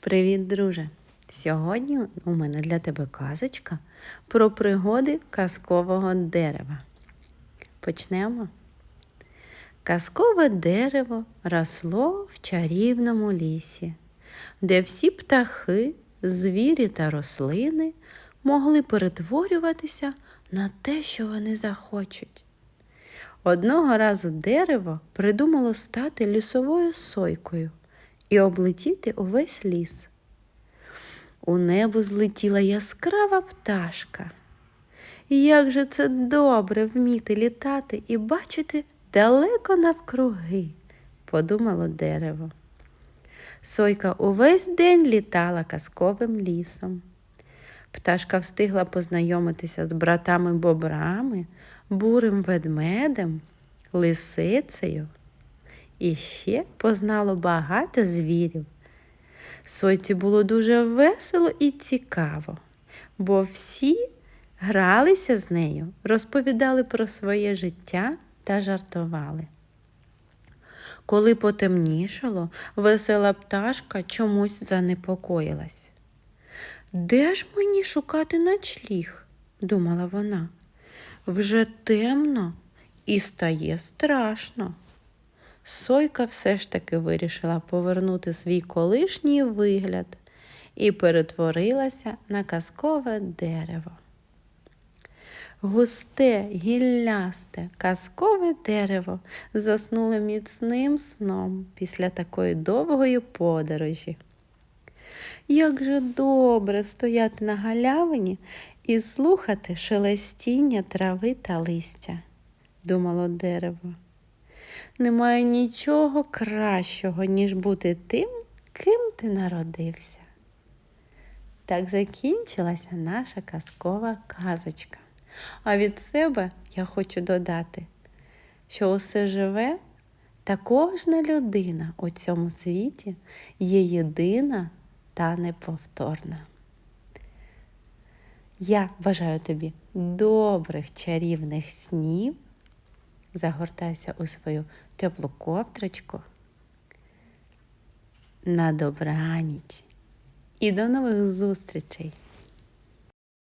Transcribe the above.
Привіт, друже! Сьогодні у мене для тебе казочка про пригоди казкового дерева. Почнемо. Казкове дерево росло в чарівному лісі, де всі птахи, звірі та рослини могли перетворюватися на те, що вони захочуть. Одного разу дерево придумало стати лісовою сойкою і облетіти увесь ліс. У небо злетіла яскрава пташка. Як же це добре вміти літати і бачити далеко навкруги, подумало дерево. Сойка увесь день літала казковим лісом. Пташка встигла познайомитися з братами бобрами, бурим ведмедем, лисицею і ще познало багато звірів. Сойці було дуже весело і цікаво, бо всі гралися з нею, розповідали про своє життя та жартували. Коли потемнішало, весела пташка чомусь занепокоїлась. Де ж мені шукати ночліг? думала вона. Вже темно і стає страшно. Сойка все ж таки вирішила повернути свій колишній вигляд і перетворилася на казкове дерево. Густе, гіллясте, казкове дерево заснуло міцним сном після такої довгої подорожі. Як же добре стояти на галявині і слухати шелестіння трави та листя, думало дерево. Немає нічого кращого, ніж бути тим, ким ти народився. Так закінчилася наша казкова казочка. А від себе я хочу додати, що усе живе та кожна людина у цьому світі є єдина та неповторна. Я бажаю тобі добрих чарівних снів. Загортайся у свою теплу ковдрочку. На добраніч і до нових зустрічей!